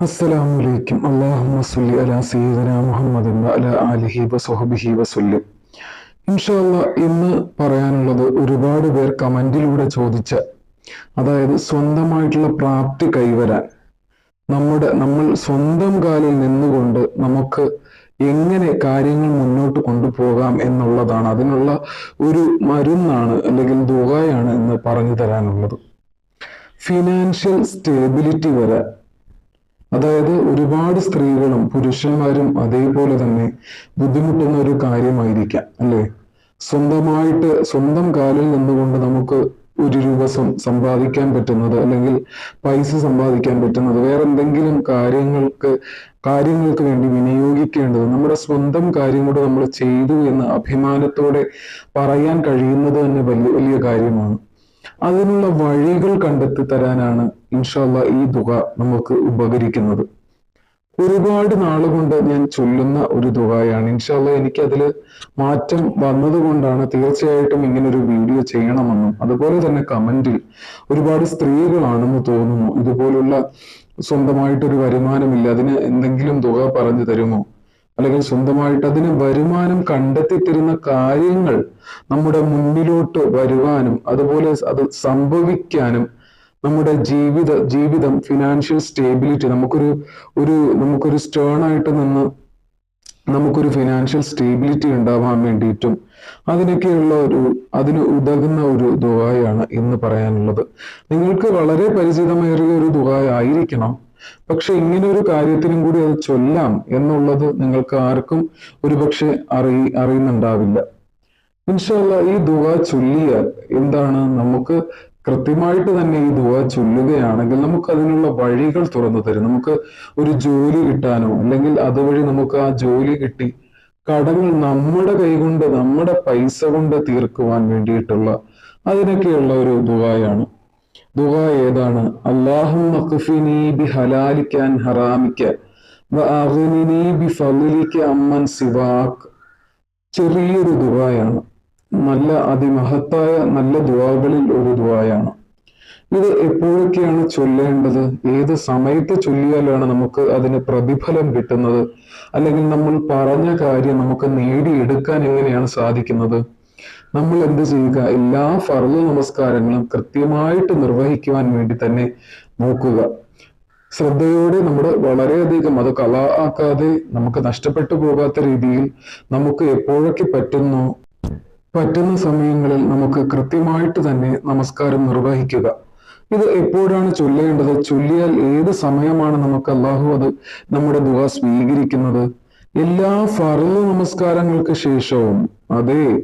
അസ്സലാമു അലൈക്കും അല്ലാഹുമ്മ സല്ലി അലാ സയ്യിദന മുഹമ്മദിൻ വഅലാ ആലിഹി വസഹബിഹി വസല്ലം. ഇൻഷാ അല്ലാ ഇന്ന് പറയാനുള്ളത് ഒരുപാട് പേർ കമന്റിലൂടെ ചോദിച്ച അതായത് സ്വന്തമായിട്ടുള്ള പ്രാപ്തി കൈവരാൻ. നമ്മുടെ നമ്മൾ സ്വന്തം കാലിൽ നിന്നുകൊണ്ട് നമുക്ക് എങ്ങനെ കാര്യങ്ങൾ മുന്നോട്ട് കൊണ്ടുപോകാം എന്നുള്ളതാണ്. അതിനുള്ള ഒരു മരുന്നാണ് അല്ലെങ്കിൽ ദുആയാണ് എന്ന് പറഞ്ഞു തരാനുള്ളത്. ഫിനാൻഷ്യൽ സ്റ്റേബിലിറ്റി വരാൻ. അതായത് ഒരുപാട് സ്ത്രീകളും പുരുഷന്മാരും അതേപോലെ തന്നെ ബുദ്ധിമുട്ടുന്ന ഒരു കാര്യമായിരിക്കാം അല്ലേ? സ്വന്തമായിട്ട് സ്വന്തം കാലിൽ നിന്നുകൊണ്ട് നമുക്ക് ഒരു രൂപ സമ്പാദിക്കാൻ പറ്റുന്നത് അല്ലെങ്കിൽ പൈസ സമ്പാദിക്കാൻ പറ്റുന്നത് വേറെ എന്തെങ്കിലും കാര്യങ്ങൾക്ക് കാര്യങ്ങൾക്ക് വേണ്ടി വിനിയോഗിക്കേണ്ടത് നമ്മുടെ സ്വന്തം കാര്യം കൂടെ നമ്മൾ ചെയ്തു എന്ന് അഭിമാനത്തോടെ പറയാൻ കഴിയുന്നത് തന്നെ വലിയ വലിയ കാര്യമാണ്. അതിനുള്ള വഴികൾ കണ്ടെത്തി തരാനാണ് ഇൻഷാല്ല ഈ തുക നമുക്ക് ഉപകരിക്കുന്നത്. ഒരുപാട് നാളുകൊണ്ട് ഞാൻ ചൊല്ലുന്ന ഒരു തുകയാണ് ഇൻഷാല്ല എനിക്ക് അതിൽ മാറ്റം വന്നതുകൊണ്ടാണ് തീർച്ചയായിട്ടും ഇങ്ങനെ ഒരു വീഡിയോ ചെയ്യണമെന്നും അതുപോലെ തന്നെ കമന്റിൽ ഒരുപാട് സ്ത്രീകളാണെന്ന് തോന്നുന്നു. ഇതുപോലുള്ള സ്വന്തമായിട്ടൊരു വരുമാനമില്ല. അതിന് എന്തെങ്കിലും തുക പറഞ്ഞു തരുമോ? അല്ലെങ്കിൽ സ്വന്തമായിട്ട് അതിന് വരുമാനം കണ്ടെത്തി തരുന്ന കാര്യങ്ങൾ നമ്മുടെ മുന്നിലോട്ട് വരുവാനും അതുപോലെ അത് സംഭവിക്കാനും നമ്മുടെ ജീവിത ജീവിതം ഫിനാൻഷ്യൽ സ്റ്റേബിലിറ്റി നമുക്കൊരു ഒരു നമുക്കൊരു സ്റ്റേൺ ആയിട്ട് നിന്ന് നമുക്കൊരു ഫിനാൻഷ്യൽ സ്റ്റേബിലിറ്റി ഉണ്ടാവാൻ വേണ്ടിയിട്ടും അതിനൊക്കെയുള്ള ഒരു അതിന് ഉതകുന്ന ഒരു ദുബായാണ് ഇന്ന് പറയാനുള്ളത്. നിങ്ങൾക്ക് വളരെ പരിചിതമേറിയ ഒരു ദുബായ ആയിരിക്കണം. പക്ഷെ ഇങ്ങനെ ഒരു കാര്യത്തിനും കൂടി അത് ചൊല്ലാം എന്നുള്ളത് നിങ്ങൾക്ക് ആർക്കും ഒരുപക്ഷെ അറി അറിയുന്നുണ്ടാവില്ല. ഇൻഷാല്ല ഈ ദുവ ചൊല്ലിയാൽ എന്താണ്? നമുക്ക് കൃത്യമായിട്ട് തന്നെ ഈ ദുവ ചൊല്ലുകയാണെങ്കിൽ നമുക്ക് അതിനുള്ള വഴികൾ തുറന്നു തരും. നമുക്ക് ഒരു ജോലി കിട്ടാനോ അല്ലെങ്കിൽ അതുവഴി നമുക്ക് ആ ജോലി കിട്ടി കടങ്ങൾ നമ്മുടെ കൈകൊണ്ട് നമ്മുടെ പൈസ കൊണ്ട് തീർക്കുവാൻ വേണ്ടിയിട്ടുള്ള അതിനൊക്കെയുള്ള ഒരു ദുവായാണ് ദുവ ഏതാണ്? ബി ഹറാമിക്ക ബി അമ്മൻ സിവാക്ക് ചെറിയൊരു ദുവായാണ് നല്ല അതിമഹത്തായ നല്ല ദുവാകളിൽ ഒരു ദുവായാണ് ഇത് എപ്പോഴൊക്കെയാണ് ചൊല്ലേണ്ടത്? ഏത് സമയത്ത് ചൊല്ലിയാലാണ് നമുക്ക് അതിന് പ്രതിഫലം കിട്ടുന്നത്? അല്ലെങ്കിൽ നമ്മൾ പറഞ്ഞ കാര്യം നമുക്ക് നേടിയെടുക്കാൻ എങ്ങനെയാണ് സാധിക്കുന്നത്? നമ്മൾ എന്ത് ചെയ്യുക? എല്ലാ ഫർദ് നമസ്കാരങ്ങളും കൃത്യമായിട്ട് നിർവഹിക്കുവാൻ വേണ്ടി തന്നെ നോക്കുക. ശ്രദ്ധയോടെ നമ്മൾ വളരെയധികം അത് കല ആക്കാതെ നമുക്ക് നഷ്ടപ്പെട്ടു പോകാത്ത രീതിയിൽ നമുക്ക് എപ്പോഴൊക്കെ പറ്റുന്നു? പറ്റുന്ന സമയങ്ങളിൽ നമുക്ക് കൃത്യമായിട്ട് തന്നെ നമസ്കാരം നിർവഹിക്കുക. ഇത് എപ്പോഴാണ് ചൊല്ലേണ്ടത്? ചൊല്ലിയാൽ ഏത് സമയമാണ് നമുക്ക് അള്ളാഹു അത് നമ്മുടെ ദുവ സ്വീകരിക്കുന്നത്? എല്ലാ ഫറു നമസ്കാരങ്ങൾക്ക് ശേഷവും അതെ.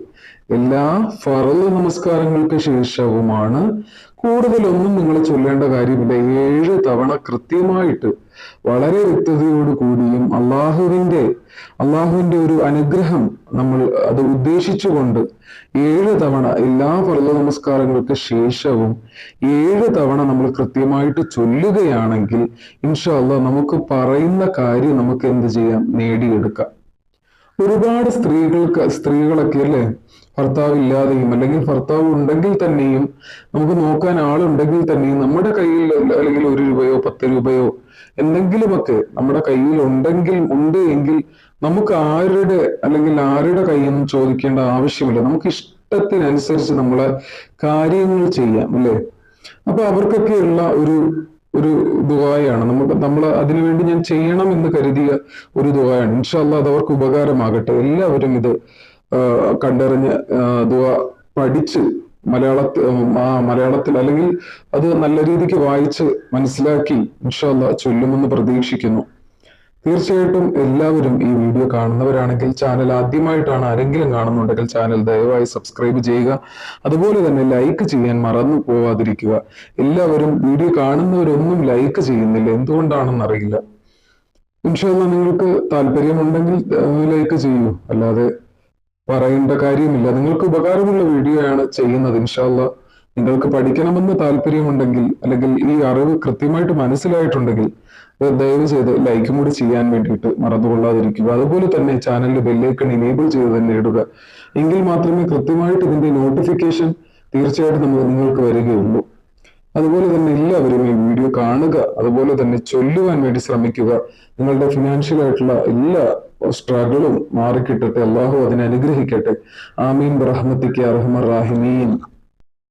എല്ലാ ഫറവ് നമസ്കാരങ്ങൾക്ക് ശേഷവുമാണ് കൂടുതലൊന്നും നിങ്ങൾ ചൊല്ലേണ്ട കാര്യമില്ല. ഏഴ് തവണ കൃത്യമായിട്ട് വളരെ വ്യക്തതയോട് കൂടിയും അള്ളാഹുവിന്റെ അള്ളാഹുവിന്റെ ഒരു അനുഗ്രഹം നമ്മൾ അത് ഉദ്ദേശിച്ചുകൊണ്ട് ഏഴ് തവണ എല്ലാ പർവ നമസ്കാരങ്ങൾക്ക് ശേഷവും ഏഴ് തവണ നമ്മൾ കൃത്യമായിട്ട് ചൊല്ലുകയാണെങ്കിൽ ഇൻഷാല്ല നമുക്ക് പറയുന്ന കാര്യം നമുക്ക് എന്ത് ചെയ്യാം? നേടിയെടുക്കാം. ഒരുപാട് സ്ത്രീകൾക്ക് സ്ത്രീകളൊക്കെ അല്ലേ? ഭർത്താവ് ഇല്ലാതെയും അല്ലെങ്കിൽ ഭർത്താവ് ഉണ്ടെങ്കിൽ തന്നെയും നമുക്ക് നോക്കാൻ ആളുണ്ടെങ്കിൽ തന്നെയും നമ്മുടെ കയ്യിൽ അല്ലെങ്കിൽ ഒരു രൂപയോ പത്ത് രൂപയോ എന്തെങ്കിലുമൊക്കെ നമ്മുടെ കയ്യിൽ ഉണ്ടെങ്കിൽ ഉണ്ട് എങ്കിൽ നമുക്ക് ആരുടെ അല്ലെങ്കിൽ ആരുടെ കയ്യിൽ നിന്നും ചോദിക്കേണ്ട ആവശ്യമില്ല. നമുക്ക് ഇഷ്ടത്തിനനുസരിച്ച് നമ്മളെ കാര്യങ്ങൾ ചെയ്യാം അല്ലേ? അപ്പൊ അവർക്കൊക്കെയുള്ള ഒരു ഒരു ദുബായാണ് നമുക്ക് നമ്മൾ അതിനുവേണ്ടി ഞാൻ ചെയ്യണം എന്ന് കരുതിയ ഒരു ദുബായാണ് ഇൻഷാല്ല അത് അവർക്ക് ഉപകാരമാകട്ടെ. എല്ലാവരും ഇത് കണ്ടറിഞ്ഞ് ദുബ പഠിച്ച് മലയാള മലയാളത്തിൽ അല്ലെങ്കിൽ അത് നല്ല രീതിക്ക് വായിച്ച് മനസ്സിലാക്കി ഇൻഷാല്ല ചൊല്ലുമെന്ന് പ്രതീക്ഷിക്കുന്നു. തീർച്ചയായിട്ടും എല്ലാവരും ഈ വീഡിയോ കാണുന്നവരാണെങ്കിൽ ചാനൽ ആദ്യമായിട്ടാണ് ആരെങ്കിലും കാണുന്നുണ്ടെങ്കിൽ ചാനൽ ദയവായി സബ്സ്ക്രൈബ് ചെയ്യുക. അതുപോലെ തന്നെ ലൈക്ക് ചെയ്യാൻ മറന്നു പോവാതിരിക്കുക. എല്ലാവരും വീഡിയോ കാണുന്നവരൊന്നും ലൈക്ക് ചെയ്യുന്നില്ല. എന്തുകൊണ്ടാണെന്ന് അറിയില്ല. ഇൻഷാല്ല നിങ്ങൾക്ക് താല്പര്യമുണ്ടെങ്കിൽ ലൈക്ക് ചെയ്യൂ. അല്ലാതെ പറയേണ്ട കാര്യമില്ല. നിങ്ങൾക്ക് ഉപകാരമുള്ള വീഡിയോ ആണ് ചെയ്യുന്നത് ഇൻഷാല്ല നിങ്ങൾക്ക് പഠിക്കണമെന്ന് താല്പര്യമുണ്ടെങ്കിൽ അല്ലെങ്കിൽ ഈ അറിവ് കൃത്യമായിട്ട് മനസ്സിലായിട്ടുണ്ടെങ്കിൽ ദയവ് ചെയ്ത് ലൈക്കും കൂടി ചെയ്യാൻ വേണ്ടിയിട്ട് മറന്നുകൊള്ളാതിരിക്കുക. അതുപോലെ തന്നെ ചാനലിൽ ബെല്ലേക്കൺ ഇനേബിൾ ചെയ്ത് തന്നെ ഇടുക. എങ്കിൽ മാത്രമേ കൃത്യമായിട്ട് ഇതിന്റെ നോട്ടിഫിക്കേഷൻ തീർച്ചയായിട്ടും നമ്മൾ നിങ്ങൾക്ക് വരികയുള്ളൂ. അതുപോലെ തന്നെ എല്ലാവരും ഈ വീഡിയോ കാണുക. അതുപോലെ തന്നെ ചൊല്ലുവാൻ വേണ്ടി ശ്രമിക്കുക. നിങ്ങളുടെ ഫിനാൻഷ്യൽ ആയിട്ടുള്ള എല്ലാ സ്ട്രഗിളും മാറിക്കിട്ടട്ടെ. അള്ളാഹു അതിനെ അനുഗ്രഹിക്കട്ടെ. ആമീൻ. റഹ്മത്തിക്ക് അർഹമർ